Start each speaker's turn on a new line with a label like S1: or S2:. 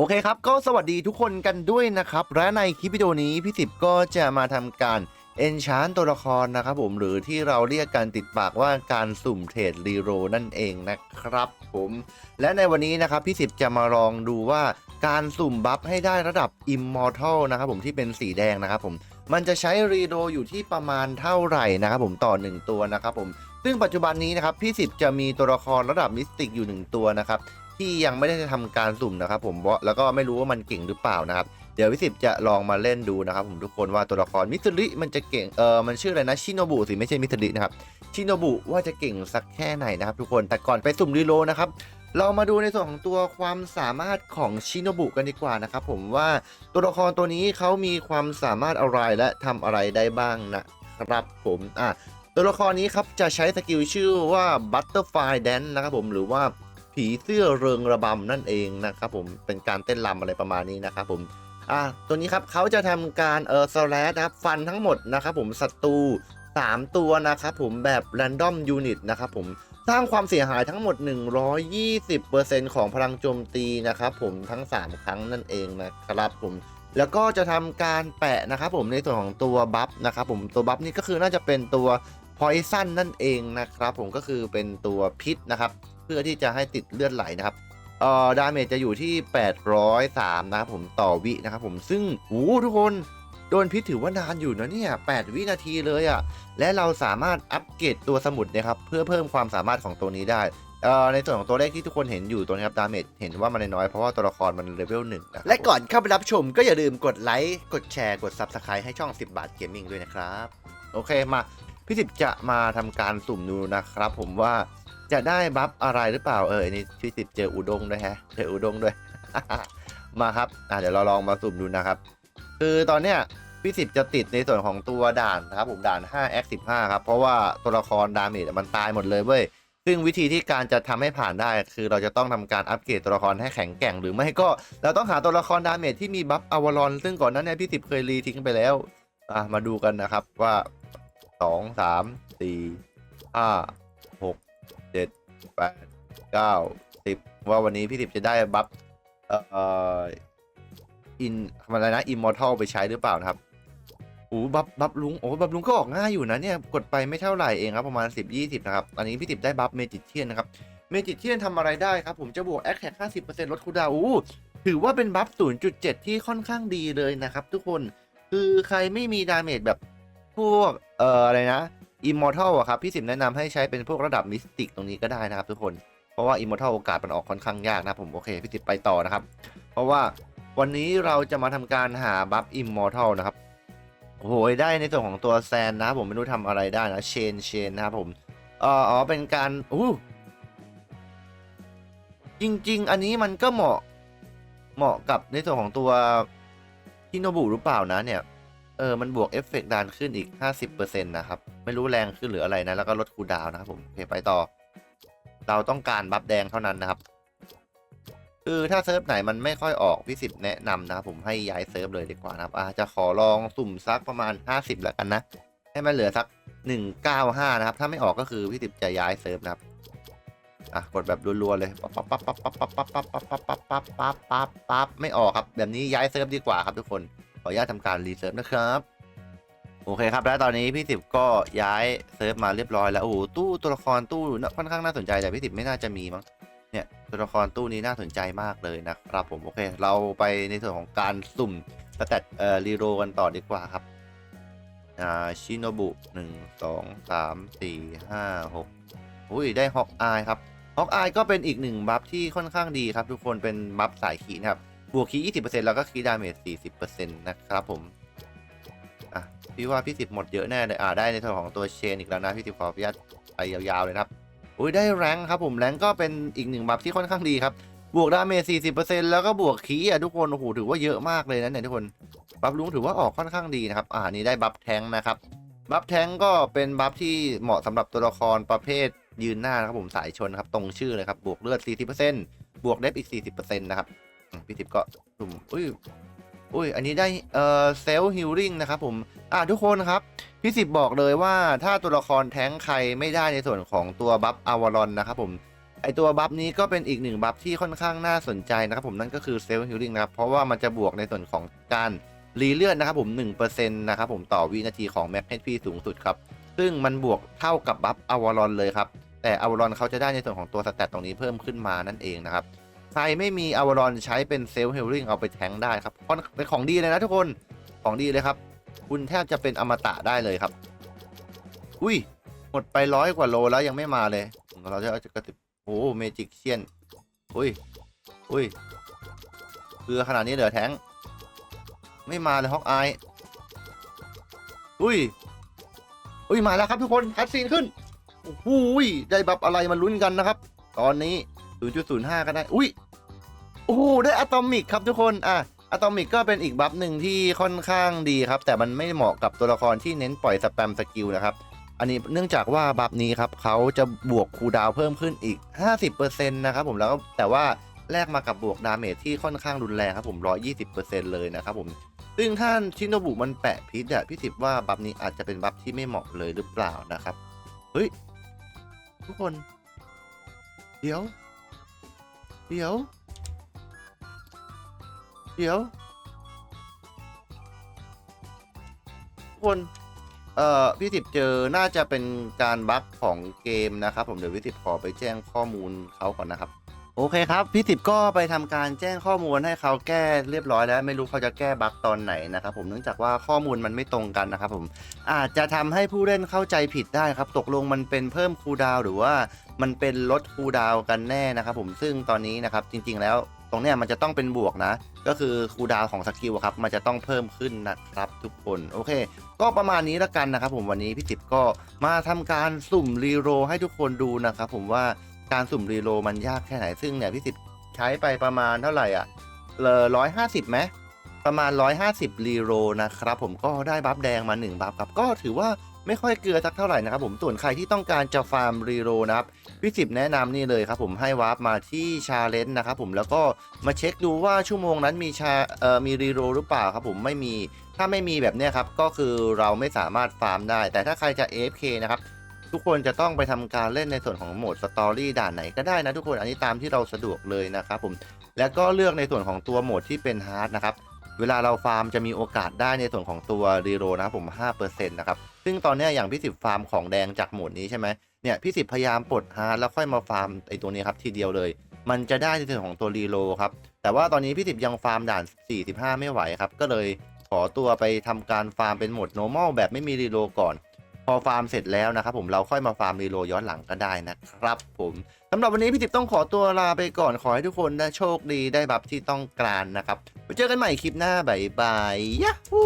S1: โอเคครับ ก็สวัสดีทุกคนกันด้วยนะครับ และในคลิปวิดีโอนี้พี่สิบก็จะมาทำการเอนชานตัวละครนะครับผมหรือที่เราเรียกกันติดปากว่าการสุ่มเทรดรีโรนั่นเองนะครับผมและในวันนี้นะครับพี่สิบจะมาลองดูว่าการสุ่มบัฟให้ได้ระดับ Immortal นะครับผมที่เป็นสีแดงนะครับผมมันจะใช้รีโรอยู่ที่ประมาณเท่าไหร่นะครับผมต่อ 1 ตัวนะครับผมซึ่งปัจจุบันนี้นะครับพี่สิบจะมีตัวละครระดับมิสติกอยู่ 1 ตัวนะครับ ที่ยังไม่ได้ทำการสุ่มนะครับ ผมเพราแล้วก็ไม่รู้ว่ามันเก่งหรือเปล่านะครับเดี๋ยววิสิบจะลองมาเล่นดูนะครับ ผมทุกคนว่าตัวละครมิสริมันจะเก่งเออมันชื่ออะไรนะชิโนบุสิไม่ใช่มิสรินะครับชิโนบุว่าจะเก่งสักแค่ไหนนะครับ ทุกคนแต่ก่อนไปสุ่มรีโลนะครับเรามาดูในส่วนของตัวความสามารถของชิโนบุกันดีกว่านะครับผมว่าตัวละครตัวนี้เขามีความสามารถอะไรและทำอะไรได้บ้างนะครับผมอะตัวละครนี้ครับจะใช้สกิลชื่อว่า Butterfly Dance นะครับผมหรือว่า ผีเสื้อเริงระบำนั่นเองนะครับผมเป็นการเต้นรำอะไรประมาณนี้นะครับผมอะตัวนี้ครับเขาจะทำการเออสแลดนะครับฟันทั้งหมดนะครับผมศัตรู3 ตัวนะครับผมแบบ Random Unit นะครับผมสร้างความเสียหายทั้งหมด 120%ของพลังโจมตีนะครับผมทั้ง 3 ครั้งนั่นเองนะครับผมแล้วก็จะทำการแปะนะครับผมในส่วนของตัวบัฟนะครับผมตัวบัฟนี่ก็คือน่าจะเป็นตัว Poison นั่นเองนะครับผมก็คือเป็นตัวพิษนะครับ พื่อที่จะให้ติดเลือดไหลนะครับเอ่อดาเมจจะอยู่ที่ 803 นะครับผมต่อวินะครับผมซึ่งโอ้ทุกคนโดนพิษถือว่านานอยู่นะเนี่ย 8 วินาทีเลยอะ่ะ และเราสามารถอัปเกรดตัวสมุดนะครับ เพื่อเพิ่มความสามารถของตัวนี้ได้เอ่อในส่วนของตัวเลขที่ทุกคนเห็นอยู่ตัวนี้ครับดาเมจเห็นว่ามันน้อยเพราะว่าตัวละครมันเลเวลหนึ่งนะและก่อนเข้าไปรับชมก็อย่าลืมกดไลค์ กดแชร์ กด Subscribe ให้ช่อง 10 บาทเกมมิ่งด้วยนะครับ โอเคมา พี่สิบจะมาทำการสุ่มดูนะครับผมว่า จะได้บัฟอะไรหรือเปล่าเอออันนี่พี่สิบเจออุดงด้วยฮะเจออุดงด้วย มาครับอะเดี๋ยวเราลองมาสุ่มดูนะครับ คือตอนเนี้ยพี่สิบจะติดในส่วนของตัวด่านนะครับผมด่าน5 x 15ครับเพราะว่าตัวละครดาเมจมันตายหมดเลยเว้ยซึ่งวิธีที่การจะทำให้ผ่านได้ คือเราจะต้องทำการอัปเกรดตัวละครให้แข็งแกร่งหรือไม่ก็เราต้องหาตัวละครดาเมจที่มีบัฟอวารอนซึ่งก่อนหนั้นเนี่ยพี่สิบเคยรีทิ้งไปแล้วอะมาดูกันนะครับว่าสองสามสี่ห้า เจ็ดแปดเก้าสิบว่าวันนี้พี่สิบจะได้บัฟเอ่ออินอะไรนะอิมมอร์ทัลไปใช้หรือเปล่านะครับโอ้บัฟบัฟลุงโอ้บัฟลุงก็ออกง่ายอยู่นะเนี่ยกดไปไม่เท่าไหร่เองครับประมาณ 10 20 นะครับอันนี้พี่สิบได้บัฟเมจิเทียนนะครับเมจิเทียนทำอะไรได้ครับ ผมจะบวกแอคแท็ก50%ลดคูดาวน์อู้ถือว่าเป็นบัฟ 0.7 ที่ค่อนข้างดีเลยนะครับ ทุกคนคือใครไม่มีดาเมจแบบพวกเอ่ออะไรนะ อิมมอร์ทัลอะครับพี่สิบแนะนำให้ใช้เป็นพวกระดับมิสติกตรงนี้ก็ได้นะครับทุกคนเพราะว่าอิมมอร์ทัลโอกาสมันออกค่อนข้างยากนะผมโอเคพี่สิบไปต่อนะครับ เพราะว่าวันนี้เราจะมาทำการหาบัฟอิมมอร์ทัลนะครับโอ้โหได้ในส่วนของตัวแซนนะครับผมไม่รู้ทำอะไรได้นะเชนเชนนะครับผมเอ่ออ๋อเป็นการอู้จริง ๆ อันนี้มันก็เหมาะเหมาะกับในส่วนของตัวฮิโนบุหรือเปล่านะเนี่ย เออ มันบวกเอฟเฟกต์ดานขึ้นอีก 50%นะครับ ไม่รู้แรงขึ้นหรืออะไรนะ แล้วก็ลดคูดาวนะครับผมโอเคไปต่อ เราต้องการบัฟแดงเท่านั้นนะครับ คือถ้าเซิร์ฟไหนมันไม่ค่อยออกพี่สิบแนะนำนะครับผมให้ย้ายเซิร์ฟเลยดีกว่านะครับอาจะขอลองสุ่มซักประมาณ 50แล้วกันนะ ให้มันเหลือสัก 195 นะครับ ถ้าไม่ออกก็คือพี่สิบจะย้ายเซิร์ฟนะครับ อะกดแบบรัวๆเลย ปั๊บปั๊บปั๊บปั๊บปั๊บปั๊บปั๊บปั๊บปั๊บปั๊บปั๊บปั๊บปั๊บปั๊บไม่ออกครับ แบบนี้ย้ายเซิร์ฟดีกว่าครับทุกคน ออนุญาตทำการรีเซิร์ฟนะครับ โอเคครับ และตอนนี้พี่สิบก็ย้ายเซิร์ฟมาเรียบร้อยแล้ว โอ้โหตู้ตัวละครตู้ค่อนข้างน่าสนใจแต่พี่สิบไม่น่าจะมีมั้ง เนี่ยตัวละครตู้นี้น่าสนใจมากเลยนะครับผม โอเค เราไปในส่วนของการสุ่มสแตทเอ่อรีโรกันต่อดีกว่าครับ อ่าชิโนบุหนึ่งสองสามสี่ห้าหกอุ้ยได้ฮอกอายครับฮอกอายก็เป็นอีกหนึ่งบัฟที่ค่อนข้างดีครับ ทุกคนเป็นบัฟสายขีนะครับ บวกคี20%แล้วก็คีดาเมจ40%นะครับผม อะ พี่ว่าพี่สิบหมดเยอะแน่เลย อ่าได้ในส่วนของตัวเชนอีกแล้วนะ พี่สิบขออนุญาตไปยาวๆเลยครับอุ้ยได้แรงครับผมแรงก็เป็นอีกหนึ่งบัฟที่ค่อนข้างดีครับ บวกดาเมจ40%แล้วก็บวกคีอะทุกคน โอ้โห ถือว่าเยอะมากเลยนะเนี่ยทุกคน บัฟลุงถือว่าออกค่อนข้างดีนะครับ อ่า นี่ได้บัฟแทงนะครับ บัฟแทงก็เป็นบัฟที่เหมาะสำหรับตัวละครประเภทยืนหน้านะครับผมสายชนครับตรงชื่อเลยครับบวกเลือด40%บวกเดฟอีก 40%นะครับ พี่ทิพย์ก็สุ่มอุ้ยอุ้ยอันนี้ได้เอ่อเซลล์ฮิลลิ่งนะครับผมอะทุกคนครับ พี่สิบบอกเลยว่าถ้าตัวละครแท้งใครไม่ได้ในส่วนของตัวบัฟอาวารอนนะครับผมไอตัวบัฟนี้ก็เป็นอีกหนึ่งบัฟที่ค่อนข้างน่าสนใจนะครับผมนั่นก็คือเซลล์ฮิลลิ่งนะครับเพราะว่ามันจะบวกในส่วนของการรีเลือดนะครับผม1%นะครับผมต่อวินาทีของแม็กเ p สูงสุดครับซึ่งมันบวกเท่ากับบัฟอวารอนเลยครับแต่อวารอนเขาจะได้ในส่วนของตัวสแตตตรงนี้เพิ่มขึ้นมานั่นเองนะครับ รไม่มีอวารอนใช้เป็นเซลล์ฮิลลิ่งเอาไปแทงได้ครับเพราะเป็นของดีเลยนะทุกคนของดีเลยครับ คุณแทบจะเป็นอมตะได้เลยครับ อุ้ย หมดไปร้อยกว่าโลแล้วยังไม่มาเลย เราจะจะกระติบโอ้เมจิกเชียนอุ้ยอุ้ยเกลือขนาดนี้เหลือแทงไม่มาเลยฮอกอาย อุ้ย อุ้ย มาแล้วครับทุกคนคัดซีนขึ้น โอ้โหยได้บัฟอะไรมาลุ้นกันนะครับ ตอนนี้ 0.05 ก็ได้ อุ้ย โอ้โหได้อะตอมิกครับทุกคนอะอะตอมิกก็เป็นอีกบัฟหนึ่งที่ค่อนข้างดีครับ แต่มันไม่เหมาะกับตัวละครที่เน้นปล่อยสแปมสกิลนะครับ อันนี้เนื่องจากว่าบัฟนี้ครับเขาจะบวกคูดาวเพิ่มขึ้นอีก 50%นะครับผมแล้วก็แต่ว่าแลกมากับบวกดาเมจที่ค่อนข้างรุนแรงครับผม 120%เลยนะครับผมซึ่งถ้านชินโนบุมันแปะพิษอะพี่สิบว่าบัฟนี้อาจจะเป็นบัฟที่ไม่เหมาะเลยหรือเปล่านะครับเฮ้ยทุกคน เดี๋ยว เดี๋ยว เดี๋ยวทุกคน เอ่อพี่สิบเจอน่าจะเป็นการบั๊กของเกมนะครับ ผมเดี๋ยวพี่สิบขอไปแจ้งข้อมูลเขาก่อนนะครับ โอเคครับพี่สิบก็ไปทำการแจ้งข้อมูลให้เขาแก้เรียบร้อยแล้วไม่รู้เขาจะแก้บั๊กตอนไหนนะครับ ผมเนื่องจากว่าข้อมูลมันไม่ตรงกันนะครับ ผมอาจจะทำให้ผู้เล่นเข้าใจผิดได้ครับ ตกลงมันเป็นเพิ่มคูดาวหรือว่ามันเป็นลดคูดาวกันแน่นะครับ ผมซึ่งตอนนี้นะครับจริง ๆแล้ว ตรงเนี้ยมันจะต้องเป็นบวกนะ ก็คือคูดาวของสกิลครับ มันจะต้องเพิ่มขึ้นนะครับทุกคนโอเค ก็ประมาณนี้แล้วกันนะครับผมวันนี้พี่ติบก็มาทำการสุ่มรีโรให้ทุกคนดูนะครับผมว่าการสุ่มรีโรมันยากแค่ไหนซึ่งเนี่ยพี่ติบใช้ไปประมาณเท่าไหร่อะเลอร้อยห้าสิบไหม ประมาณ 150 รีโรนะครับผมก็ได้บัฟแดงมา 1 บัฟครับก็ถือว่าไม่ค่อยเกลือสักเท่าไหร่นะครับผมส่วนใครที่ต้องการจะฟาร์มรีโรนะครับพี่สิบแนะนำนี่เลยครับผมให้วาร์ปมาที่ชาเลนจ์นะครับผมแล้วก็มาเช็คดูว่าชั่วโมงนั้นมีชาเอ่อมีรีโรหรือเปล่าครับผมไม่มีถ้าไม่มีแบบเนี้ยครับก็คือเราไม่สามารถฟาร์มได้ แต่ถ้าใครจะ AFK นะครับทุกคนจะต้องไปทำการเล่นในส่วนของโหมดสตอรี่ด่านไหนก็ได้นะทุกคนอันนี้ตามที่เราสะดวกเลยนะครับผมแล้วก็เลือกในส่วนของตัวโหมดที่เป็นฮาร์ดนะครับ เวลาเราฟาร์มจะมีโอกาสได้ในส่วนของตัวรีโรนะครับผม 5%นะครับ ซึ่งตอนนี้อย่างพี่สิบฟาร์มของแดงจากโหมดนี้ใช่ไหมเนี่ยพี่สิบพยายามปลดฮาร์ดแล้วค่อยมาฟาร์มไอตัวนี้ครับทีเดียวเลย มันจะได้ในส่วนของตัวรีโรครับ แต่ว่าตอนนี้พี่สิบยังฟาร์มด่าน 45 ไม่ไหวครับ ก็เลยขอตัวไปทำการฟาร์มเป็นโหมดโนมอลแบบไม่มีรีโรก่อน พอฟาร์มเสร็จแล้วนะครับผมเราค่อยมาฟาร์มรีโลย้อนหลังก็ได้นะครับผมสำหรับวันนี้พี่ติ๊บต้องขอตัวลาไปก่อนขอให้ทุกคนได้โชคดีได้บัฟที่ต้องการนะครับไว้เจอกันใหม่คลิปหน้าบ๊ายบายยะฮู